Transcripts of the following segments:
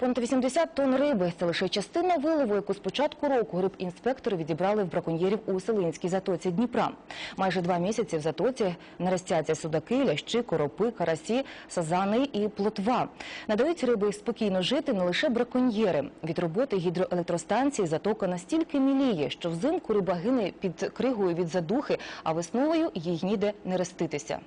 Понад 80 тонн риби – це лише частина вилову, яку з початку року рибінспектори відібрали в браконьєрів у Селинській затоці Дніпра. Майже два місяці в затоці наростяться судаки, лящі, коропи, карасі, сазани і плотва. Надають риби спокійно жити не лише браконьєри. Від роботи гідроелектростанції затока настільки міліє, що взимку риба гине під кригою від задухи, а весною їй ніде не реститися.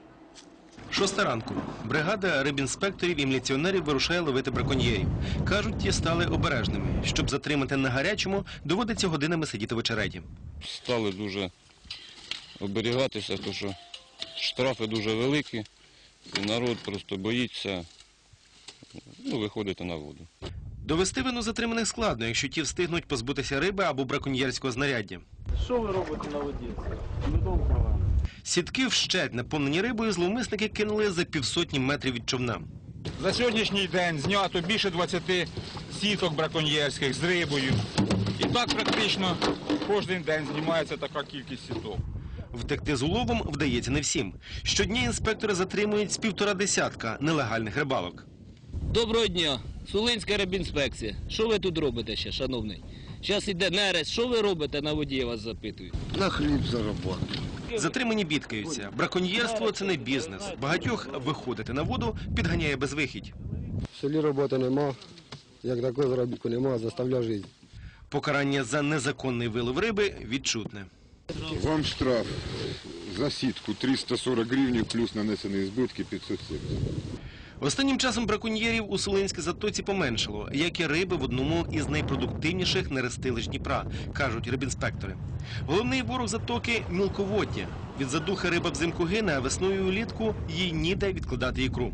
Шоста ранку. Бригада рибінспекторів і міліціонерів вирушає ловити браконьєрів. Кажуть, ті стали обережними. Щоб затримати на гарячому, доводиться годинами сидіти в очереті. стали дуже оберігатися, тому що штрафи дуже великі, і народ просто боїться ну, виходити на воду. Довести вину затриманих складно, якщо ті встигнуть позбутися риби або браконьєрського знаряддя. Що ви робите на воді? Недовго. Сітки вщать наповнені рибою зловмисники кинули за півсотні метрів від човна. За сьогоднішній день знято більше 20 сіток браконьєрських з рибою. І так практично кожен день знімається така кількість сіток. Втекти з уловом вдається не всім. Щодня інспектори затримують з півтора десятка нелегальних рибалок. Доброго дня, Сулинська рибінспекція. Що ви тут робите ще, шановний? Зараз іде нерест. Що ви робите на воді, я вас запитую. На хліб заробити. Затримані бідкаються. Браконьєрство це не бізнес. Багатьох виходити на воду підганяє безвихідь. В селі роботи нема, як такого заробітку нема, заставляє жити. Покарання за незаконний вилов риби відчутне. Вам штраф за сітку 340 гривень плюс нанесені збитки 570. Останнім часом браконьєрів у Солинській затоці поменшало, як і риби в одному із найпродуктивніших нерестилищ Дніпра, кажуть рибінспектори. Головний ворог затоки мілководдя. Від задухи риба взимку гине, а весною і улітку їй ніде відкладати ікру.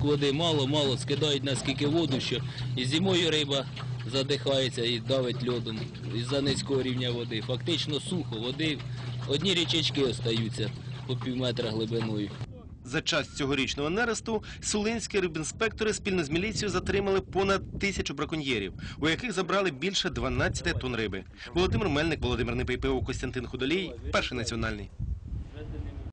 Води мало, мало, скидають наскільки воду, що і зимою риба задихається і давить льодом із-за низького рівня води. Фактично сухо, води, одні річечки остаються по пів метра глибиною. За час цьогорічного нересту сулинські рибінспектори спільно з міліцією затримали понад тисячу браконьєрів, у яких забрали більше 12 тонн риби. Володимир Мельник, Володимир Непейпиво, Костянтин Худолій, перший національний.